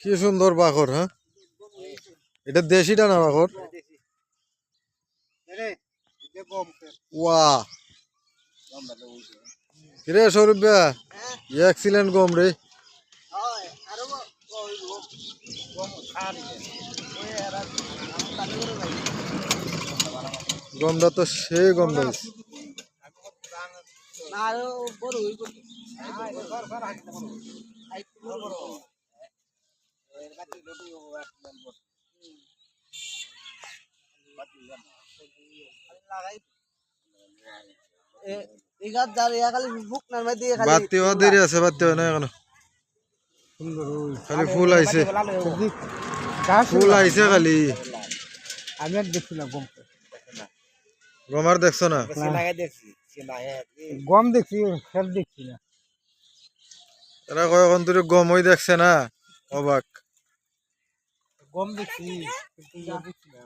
কি সুন্দর বাখর হ্যাঁ? এটা দেশিটা না বাখর ওয়া কিরে সৌরভ ভাই এক্সিলেন্ট গম রে। গমটা তো সে গম বাতি হওয়া দেরি আছে বাতি না এখনও। খালি ফুল আইছে। ফুল আইছে খালি। আমি আর দেখছি গমার দেখছ না। গম দেখছি খেত দেখছি না। এরা কয়েকক্ষণ ধরে গম হয়ে দেখছে না? অবাক। গম দেখছি কিন্তু ইয়ে দেখছি না।